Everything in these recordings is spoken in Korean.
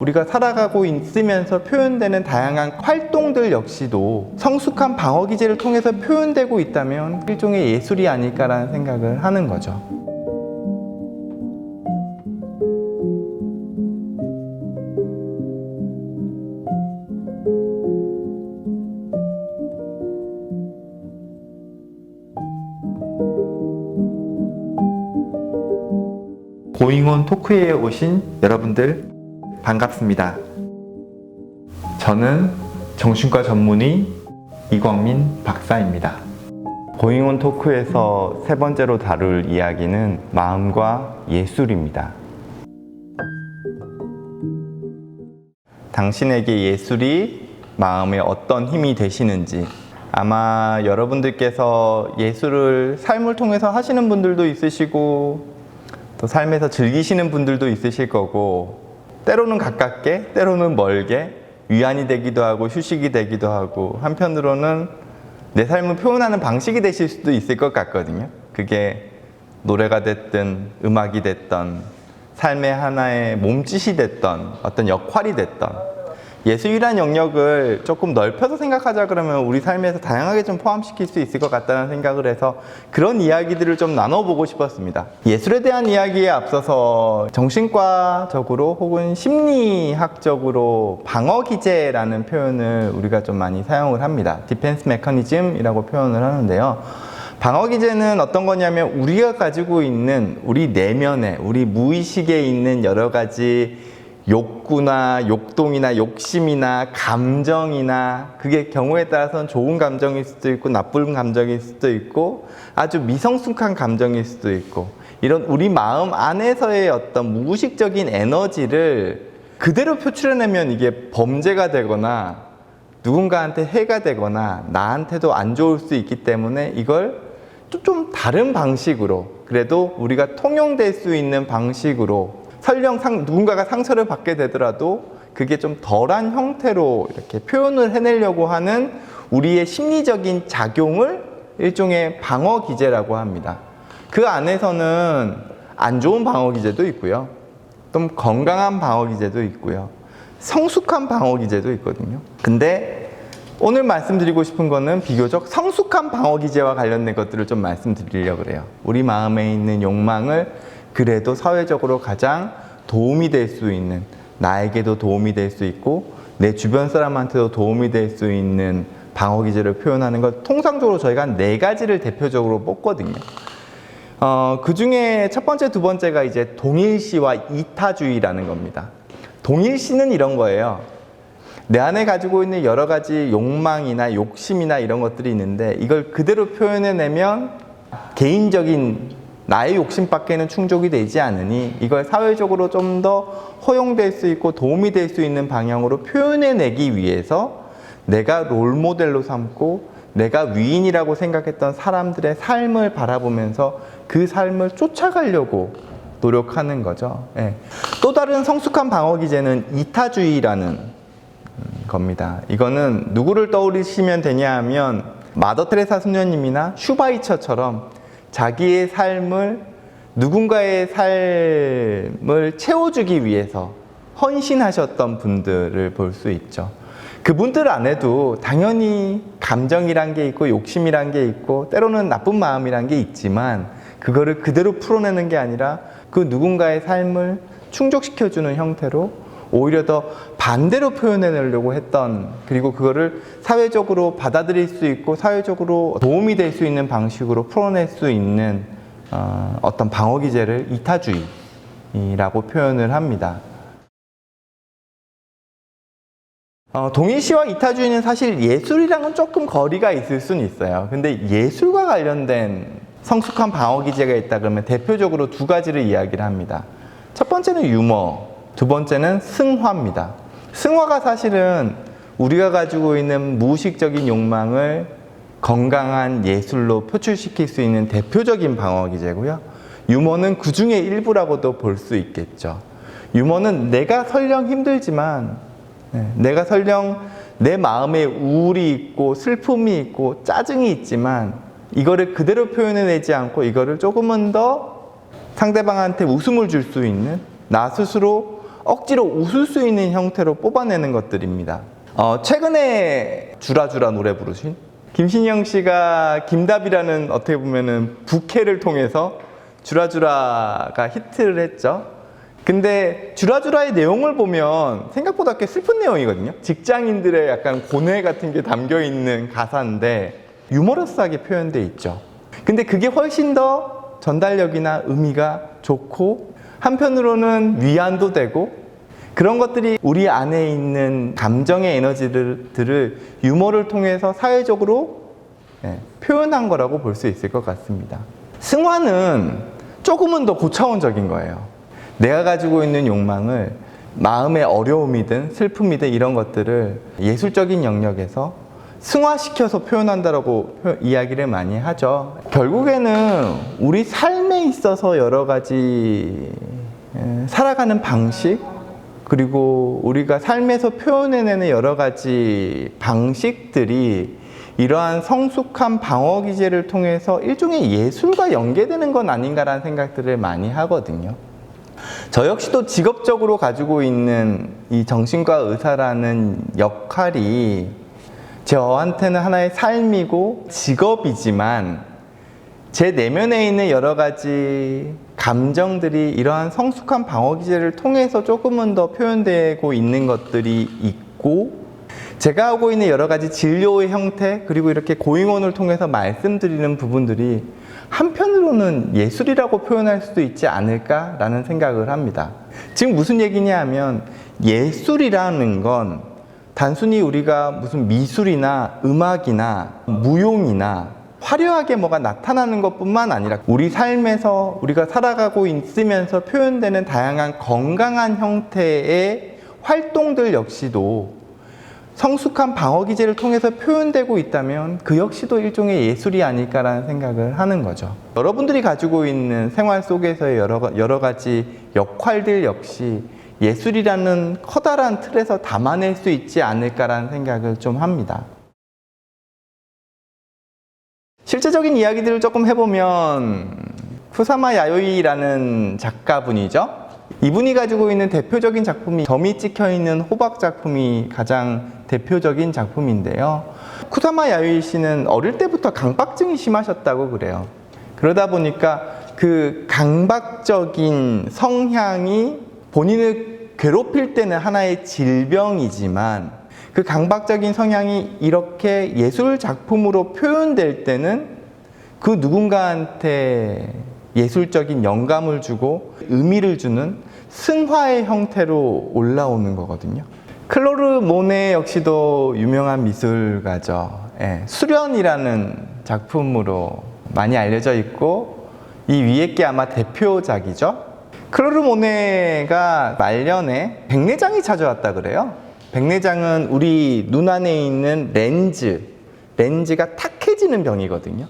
우리가 살아가고 있으면서 표현되는 다양한 활동들 역시도 성숙한 방어 기제를 통해서 표현되고 있다면 일종의 예술이 아닐까라는 생각을 하는 거죠. 고잉온 토크에 오신 여러분들 반갑습니다. 저는 정신과 전문의 이광민 박사입니다. 고잉온 토크에서 세 번째로 다룰 이야기는 마음과 예술입니다. 당신에게 예술이 마음에 어떤 힘이 되시는지 아마 여러분들께서 예술을 삶을 통해서 하시는 분들도 있으시고 또 삶에서 즐기시는 분들도 있으실 거고 때로는 가깝게 때로는 멀게 위안이 되기도 하고 휴식이 되기도 하고 한편으로는 내 삶을 표현하는 방식이 되실 수도 있을 것 같거든요. 그게 노래가 됐든 음악이 됐던 삶의 하나의 몸짓이 됐던 어떤 역할이 됐던 예술이란 영역을 조금 넓혀서 생각하자 그러면 우리 삶에서 다양하게 좀 포함시킬 수 있을 것 같다는 생각을 해서 그런 이야기들을 좀 나눠보고 싶었습니다. 예술에 대한 이야기에 앞서서 정신과적으로 혹은 심리학적으로 방어 기제라는 표현을 우리가 좀 많이 사용을 합니다. 디펜스 메커니즘이라고 표현을 하는데요. 방어 기제는 어떤 거냐면 우리가 가지고 있는 우리 내면에 우리 무의식에 있는 여러 가지 욕구나 욕동이나 욕심이나 감정이나 그게 경우에 따라서는 좋은 감정일 수도 있고 나쁜 감정일 수도 있고 아주 미성숙한 감정일 수도 있고 이런 우리 마음 안에서의 어떤 무의식적인 에너지를 그대로 표출해내면 이게 범죄가 되거나 누군가한테 해가 되거나 나한테도 안 좋을 수 있기 때문에 이걸 또좀 다른 방식으로 그래도 우리가 통용될 수 있는 방식으로 설령 상, 누군가가 상처를 받게 되더라도 그게 좀 덜한 형태로 이렇게 표현을 해내려고 하는 우리의 심리적인 작용을 일종의 방어 기제라고 합니다. 그 안에서는 안 좋은 방어 기제도 있고요. 좀 건강한 방어 기제도 있고요. 성숙한 방어 기제도 있거든요. 근데 오늘 말씀드리고 싶은 거는 비교적 성숙한 방어 기제와 관련된 것들을 좀 말씀드리려고 그래요. 우리 마음에 있는 욕망을 그래도 사회적으로 가장 도움이 될 수 있는 나에게도 도움이 될 수 있고 내 주변 사람한테도 도움이 될 수 있는 방어 기제를 표현하는 것 통상적으로 저희가 한 네 가지를 대표적으로 뽑거든요. 어, 그 중에 첫 번째, 두 번째가 이제 동일시와 이타주의라는 겁니다. 동일시는 이런 거예요. 내 안에 가지고 있는 여러 가지 욕망이나 욕심이나 이런 것들이 있는데 이걸 그대로 표현해내면 개인적인 나의 욕심밖에는 충족이 되지 않으니 이걸 사회적으로 좀 더 허용될 수 있고 도움이 될 수 있는 방향으로 표현해내기 위해서 내가 롤 모델로 삼고 내가 위인이라고 생각했던 사람들의 삶을 바라보면서 그 삶을 쫓아가려고 노력하는 거죠. 예. 또 다른 성숙한 방어 기제는 이타주의라는 겁니다. 이거는 누구를 떠올리시면 되냐 하면 마더 테레사 수녀님이나 슈바이처처럼 자기의 삶을 누군가의 삶을 채워주기 위해서 헌신하셨던 분들을 볼 수 있죠. 그분들 안에도 당연히 감정이란 게 있고 욕심이란 게 있고 때로는 나쁜 마음이란 게 있지만 그거를 그대로 풀어내는 게 아니라 그 누군가의 삶을 충족시켜주는 형태로 오히려 더 반대로 표현해내려고 했던 그리고 그거를 사회적으로 받아들일 수 있고 사회적으로 도움이 될 수 있는 방식으로 풀어낼 수 있는 어, 어떤 방어 기제를 이타주의라고 표현을 합니다. 어, 동일시와 이타주의는 사실 예술이랑은 조금 거리가 있을 수는 있어요. 근데 예술과 관련된 성숙한 방어 기제가 있다 그러면 대표적으로 두 가지를 이야기를 합니다. 첫 번째는 유머, 두 번째는 승화입니다. 승화가 사실은 우리가 가지고 있는 무의식적인 욕망을 건강한 예술로 표출시킬 수 있는 대표적인 방어 기제고요. 유머는 그 중에 일부라고도 볼 수 있겠죠. 유머는 내가 설령 힘들지만 네, 내가 설령 내 마음에 우울이 있고 슬픔이 있고 짜증이 있지만 이거를 그대로 표현해내지 않고 이거를 조금은 더 상대방한테 웃음을 줄 수 있는 나 스스로 억지로 웃을 수 있는 형태로 뽑아내는 것들입니다. 어, 최근에 주라주라 노래 부르신 김신영 씨가 김답이라는 어떻게 보면은 부캐를 통해서 주라주라가 히트를 했죠. 근데 주라주라의 내용을 보면 생각보다 꽤 슬픈 내용이거든요. 직장인들의 약간 고뇌 같은 게 담겨 있는 가사인데 유머러스하게 표현돼 있죠. 근데 그게 훨씬 더 전달력이나 의미가 좋고 한편으로는 위안도 되고 그런 것들이 우리 안에 있는 감정의 에너지들을 유머를 통해서 사회적으로 예, 표현한 거라고 볼 수 있을 것 같습니다. 승화는 조금은 더 고차원적인 거예요. 내가 가지고 있는 욕망을 마음의 어려움이든 슬픔이든 이런 것들을 예술적인 영역에서 승화시켜서 표현한다라고 표- 이야기를 많이 하죠. 결국에는 우리 삶에 있어서 여러 가지 에, 살아가는 방식 그리고 우리가 삶에서 표현해내는 여러 가지 방식들이 이러한 성숙한 방어 기제를 통해서 일종의 예술과 연계되는 건 아닌가라는 생각들을 많이 하거든요. 저 역시도 직업적으로 가지고 있는 이 정신과 의사라는 역할이 저한테는 하나의 삶이고 직업이지만 제 내면에 있는 여러 가지 감정들이 이러한 성숙한 방어 기제를 통해서 조금은 더 표현되고 있는 것들이 있고 제가 하고 있는 여러 가지 진료의 형태 그리고 이렇게 고잉원을 통해서 말씀드리는 부분들이 한편으로는 예술이라고 표현할 수도 있지 않을까라는 생각을 합니다. 지금 무슨 얘기냐 하면 예술이라는 건 단순히 우리가 무슨 미술이나 음악이나 무용이나 화려하게 뭐가 나타나는 것뿐만 아니라 우리 삶에서 우리가 살아가고 있으면서 표현되는 다양한 건강한 형태의 활동들 역시도 성숙한 방어 기제를 통해서 표현되고 있다면 그 역시도 일종의 예술이 아닐까라는 생각을 하는 거죠. 여러분들이 가지고 있는 생활 속에서의 여러, 가- 여러 가지 역할들 역시 예술이라는 커다란 틀에서 담아낼 수 있지 않을까라는 생각을 좀 합니다. 실제적인 이야기들을 조금 해보면 푸사마 야요이라는 작가분이죠. 이분이 가지고 있는 대표적인 작품이 점이 찍혀 있는 호박 작품이 가장 대표적인 작품인데요. 쿠사마 야요이 씨는 어릴 때부터 강박증이 심하셨다고 그래요. 그러다 보니까 그 강박적인 성향이 본인을 괴롭힐 때는 하나의 질병이지만 그 강박적인 성향이 이렇게 예술 작품으로 표현될 때는 그 누군가한테 예술적인 영감을 주고 의미를 주는 승화의 형태로 올라오는 거거든요. 클로르 모네 역시도 유명한 미술가죠. 예, 수련이라는 작품으로 많이 알려져 있고 이 위에 게 아마 대표작이죠. 클로르 모네가 말년에 백내장이 찾아왔다 그래요. 백내장은 우리 눈 안에 있는 렌즈, 렌즈가 탁해지는 병이거든요.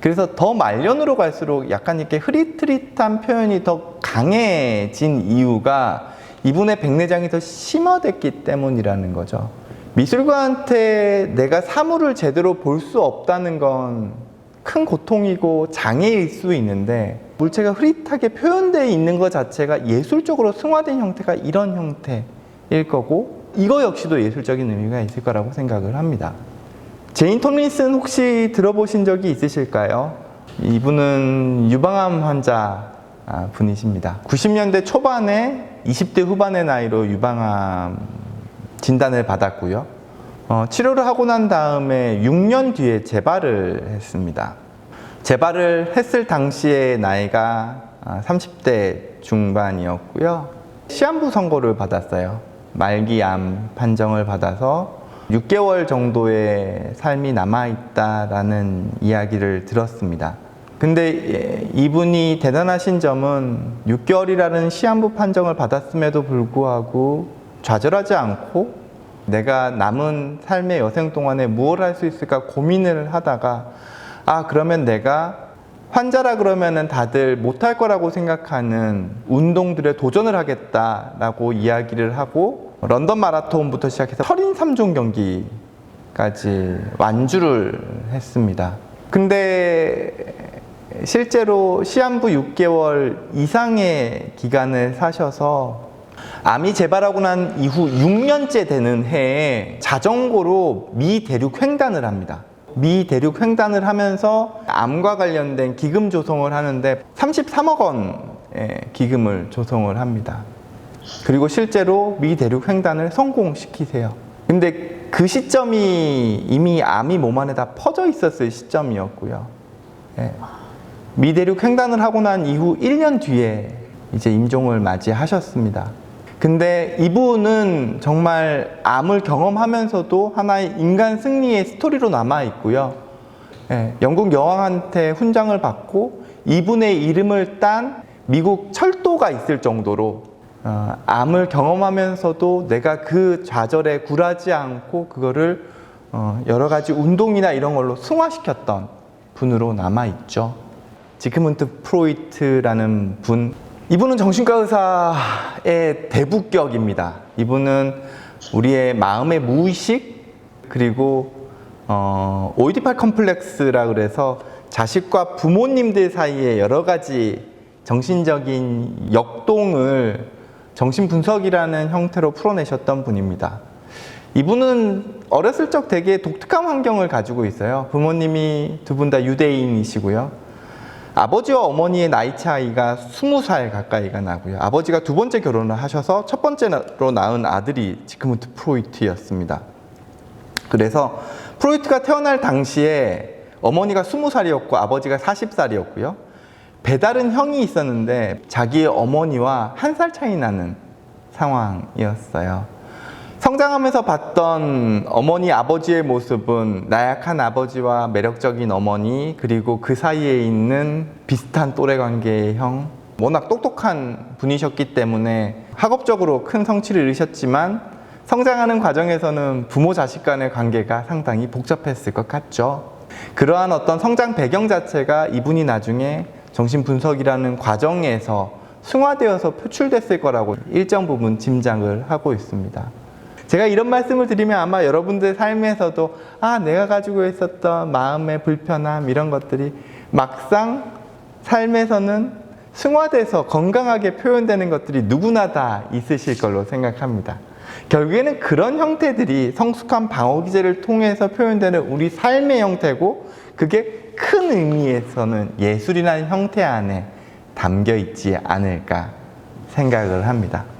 그래서 더 말년으로 갈수록 약간 이렇게 흐릿흐릿한 표현이 더 강해진 이유가 이분의 백내장이 더 심화됐기 때문이라는 거죠. 미술가한테 내가 사물을 제대로 볼 수 없다는 건 큰 고통이고 장애일 수 있는데 물체가 흐릿하게 표현되어 있는 것 자체가 예술적으로 승화된 형태가 이런 형태일 거고 이거 역시도 예술적인 의미가 있을 거라고 생각을 합니다. 제인 톰린슨 혹시 들어보신 적이 있으실까요? 이분은 유방암 환자 아, 분이십니다. 90년대 초반에 20대 후반의 나이로 유방암 진단을 받았고요. 어, 치료를 하고 난 다음에 6년 뒤에 재발을 했습니다. 재발을 했을 당시의 나이가 아, 30대 중반이었고요. 시한부 선고를 받았어요. 말기암 판정을 받아서 6개월 정도의 삶이 남아있다라는 이야기를 들었습니다. 근데 예, 이분이 대단하신 점은 6개월이라는 시한부 판정을 받았음에도 불구하고 좌절하지 않고 내가 남은 삶의 여생 동안에 무엇을 할 수 있을까 고민을 하다가 아 그러면 내가 환자라 그러면은 다들 못할 거라고 생각하는 운동들에 도전을 하겠다라고 이야기를 하고 런던 마라톤부터 시작해서 철인 3종 경기까지 완주를 했습니다. 근데 실제로 시한부 6개월 이상의 기간을 사셔서 암이 재발하고 난 이후 6년째 되는 해에 자전거로 미 대륙 횡단을 합니다. 미 대륙 횡단을 하면서 암과 관련된 기금 조성을 하는데 33억 원의 기금을 조성을 합니다. 그리고 실제로 미 대륙 횡단을 성공시키세요. 근데 그 시점이 이미 암이 몸 안에 다 퍼져 있었을 시점이었고요. 예. 미 대륙 횡단을 하고 난 이후 1년 뒤에 이제 임종을 맞이하셨습니다. 근데 이분은 정말 암을 경험하면서도 하나의 인간 승리의 스토리로 남아 있고요. 예, 영국 여왕한테 훈장을 받고 이분의 이름을 딴 미국 철도가 있을 정도로 어, 암을 경험하면서도 내가 그 좌절에 굴하지 않고 그거를 어, 여러 가지 운동이나 이런 걸로 승화시켰던 분으로 남아 있죠. 지크문트 프로이트라는 분, 이분은 정신과 의사의 대부격입니다. 이분은 우리의 마음의 무의식 그리고 어, 오이디팔 컴플렉스라 그래서 자식과 부모님들 사이에 여러 가지 정신적인 역동을 정신 분석이라는 형태로 풀어내셨던 분입니다. 이분은 어렸을 적 되게 독특한 환경을 가지고 있어요. 부모님이 두 분 다 유대인이시고요. 아버지와 어머니의 나이 차이가 20살 가까이가 나고요. 아버지가 두 번째 결혼을 하셔서 첫 번째로 낳은 아들이 지크문트 프로이트였습니다. 그래서 프로이트가 태어날 당시에 어머니가 20살이었고 아버지가 40살이었고요. 배다른 형이 있었는데 자기의 어머니와 한 살 차이 나는 상황이었어요. 성장하면서 봤던 어머니 아버지의 모습은 나약한 아버지와 매력적인 어머니 그리고 그 사이에 있는 비슷한 또래 관계의 형 워낙 똑똑한 분이셨기 때문에 학업적으로 큰 성취를 이루셨지만 성장하는 과정에서는 부모 자식 간의 관계가 상당히 복잡했을 것 같죠. 그러한 어떤 성장 배경 자체가 이분이 나중에 정신분석이라는 과정에서 승화되어서 표출됐을 거라고 일정 부분 짐작을 하고 있습니다. 제가 이런 말씀을 드리면 아마 여러분들 삶에서도 아, 내가 가지고 있었던 마음의 불편함 이런 것들이 막상 삶에서는 승화돼서 건강하게 표현되는 것들이 누구나 다 있으실 걸로 생각합니다. 결국에는 그런 형태들이 성숙한 방어 기제를 통해서 표현되는 우리 삶의 형태고 그게 큰 의미에서는 예술이라는 형태 안에 담겨 있지 않을까 생각을 합니다.